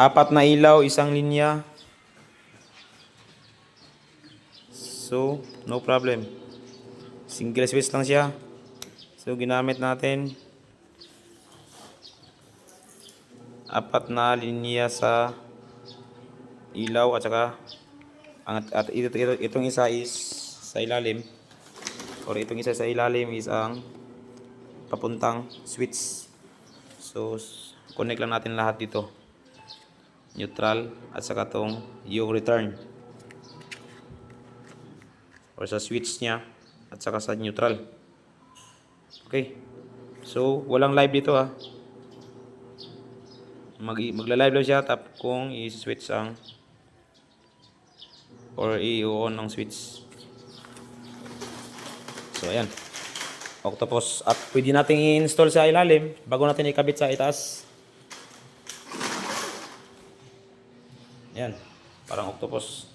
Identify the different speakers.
Speaker 1: Apat na ilaw, isang linya. So, no problem. Single switch lang siya. So, ginamit natin apat na linya sa ilaw at saka ang at ito, ito, itong isa is sa ilalim or itong isa sa ilalim is ang papuntang switch. So, connect lang natin lahat dito. Neutral at saka tong yung return. Or sa switch niya at saka sa neutral. Okay. So, walang live dito ah. Mag magla-live lang siya tap kung i-switch ang or i-on ng switch. So, ayan. Octopus. At pwede nating i-install sa ilalim bago natin ikabit sa itaas. Yan. Parang octopus.